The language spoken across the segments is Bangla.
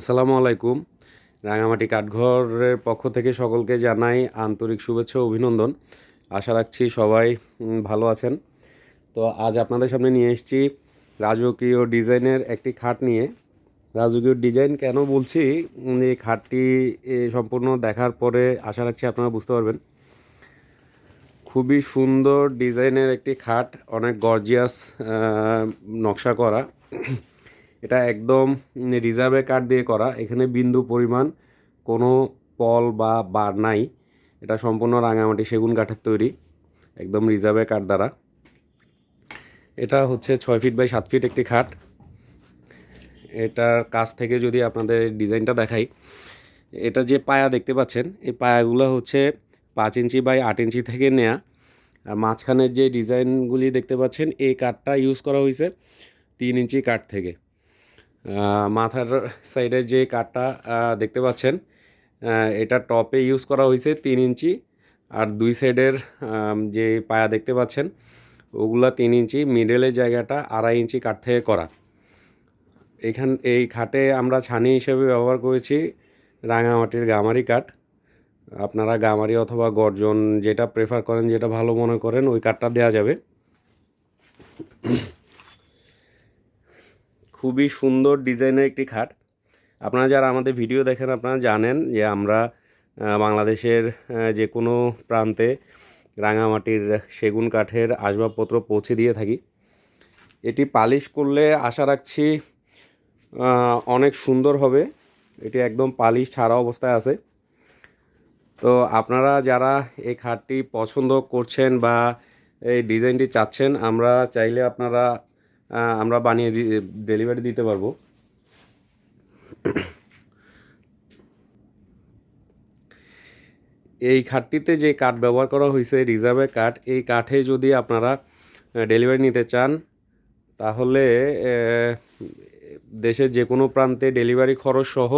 আসসালামু আলাইকুম। রাঙামাটি কাঠঘরের পক্ষ থেকে সকলকে জানাই আন্তরিক শুভেচ্ছা অভিনন্দন। আশা রাখছি সবাই ভালো আছেন। তো আজ আপনাদের সামনে নিয়ে এসেছি রাজকীয় ডিজাইনের একটি খাট নিয়ে। রাজকীয় ডিজাইন কেন বলছি? এই খাটটি সম্পূর্ণ দেখার পরে আশা রাখছি আপনারা বুঝতে পারবেন। খুবই সুন্দর ডিজাইনের একটি খাট, অনেক গর্জিয়াস নকশা করা। এটা একদম রিজার্ভে কাঠ দিয়ে করা। এখানে বিন্দু পরিমাণ কোনো পল বা বার নাই। এটা সম্পূর্ণ রাঙামাটি সেগুন কাঠের তৈরি, একদম রিজার্ভে কাঠ দ্বারা। এটা হচ্ছে ছয় ফিট বাই সাত ফিট একটি খাট। এটার কাছ থেকে যদি আপনাদের ডিজাইনটা দেখাই, এটা যে পায়া দেখতে পাচ্ছেন, এই পায়াগুলো হচ্ছে পাঁচ ইঞ্চি বাই আট ইঞ্চি থেকে নেয়া। আর মাঝখানের যে ডিজাইনগুলি দেখতে পাচ্ছেন, এই কাঠটা ইউজ করা হয়েছে তিন ইঞ্চি কাঠ থেকে। মাথার সাইডের যে কাঠটা দেখতে পাচ্ছেন এটা টপে ইউজ করা হয়েছে তিন ইঞ্চি। আর দুই সাইডের যে পায়া দেখতে পাচ্ছেন, ওগুলা তিন ইঞ্চি মিডলের জায়গাটা আড়াই ইঞ্চি কাঠ থেকে করা। এখান, এই খাটে আমরা ছানি হিসেবে ব্যবহার করেছি রাঙামাটির গামারি কাঠ। আপনারা গামারি অথবা গর্জন যেটা প্রেফার করেন, যেটা ভালো মনে করেন, ওই কাঠটা দেওয়া যাবে। খুবই সুন্দর ডিজাইনের একটি খাট। আপনারা যারা আমাদের ভিডিও দেখেন, আপনারা জানেন যে আমরা বাংলাদেশের যে কোনো প্রান্তে রাঙামাটির সেগুন কাঠের আসবাবপত্র পৌঁছে দিয়ে থাকি। এটি পালিশ করলে আশা রাখছি অনেক সুন্দর হবে। এটি একদম পালিশ ছাড়া অবস্থায় আছে। তো আপনারা যারা এই খাটটি পছন্দ করছেন বা এই ডিজাইনটি চাচ্ছেন, আমরা চাইলে আপনারা আমরা বানিয়ে ডেলিভারি দিতে পারব। এই খাটটিতে যে কাঠ ব্যবহার করা হয়েছে রিজার্ভের কাঠ, এই কাঠে যদি আপনারা ডেলিভারি নিতে চান, তাহলে দেশের যে কোনো প্রান্তে ডেলিভারি খরচ সহ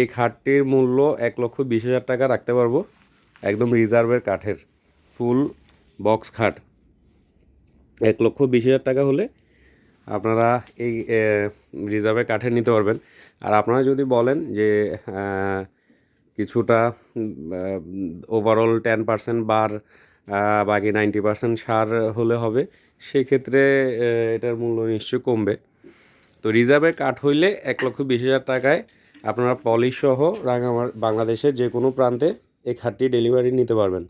এই খাটটির মূল্য এক লক্ষ বিশ হাজার টাকা রাখতে পারব। একদম রিজার্ভের কাঠের ফুল বক্স খাট। এক লক্ষ বিশ হাজার টাকা হলে আপনারা এই রিজার্ভে কাঠে নিতে পারবেন। আর আপনারা যদি বলেন যে কিছুটা ওভারঅল টেন পার্সেন্ট বার বাকি নাইনটি পার্সেন্ট সার হলে হবে, সেক্ষেত্রে এটার মূল্য নিশ্চয়ই কমবে। তো রিজার্ভে কাঠ হইলে এক লক্ষ বিশ হাজার টাকায় আপনারা পলিশ সহ রাঙামার বাংলাদেশের যে কোনো প্রান্তে এই খাটটি ডেলিভারি নিতে পারবেন।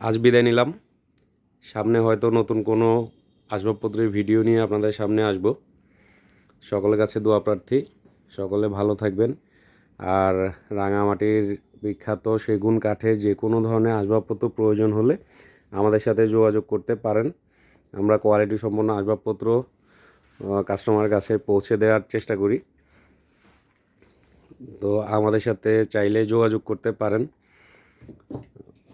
আজ বিদায় নিলাম। সামনে হয়তো নতুন কোনো আসবাবপত্রের ভিডিও নিয়ে আপনাদের সামনে আসব। সকলের কাছে দোয়া প্রার্থী। সকলে ভালো থাকবেন। আর রাঙামাটির বিখ্যাত সেগুন কাঠের যে কোনো ধরনের আসবাবপত্র প্রয়োজন হলে আমাদের সাথে যোগাযোগ করতে পারেন। আমরা কোয়ালিটি সম্পন্ন আসবাবপত্র কাস্টমার কাছে পৌঁছে দেওয়ার চেষ্টা করি। তো আমাদের সাথে চাইলে যোগাযোগ করতে পারেন।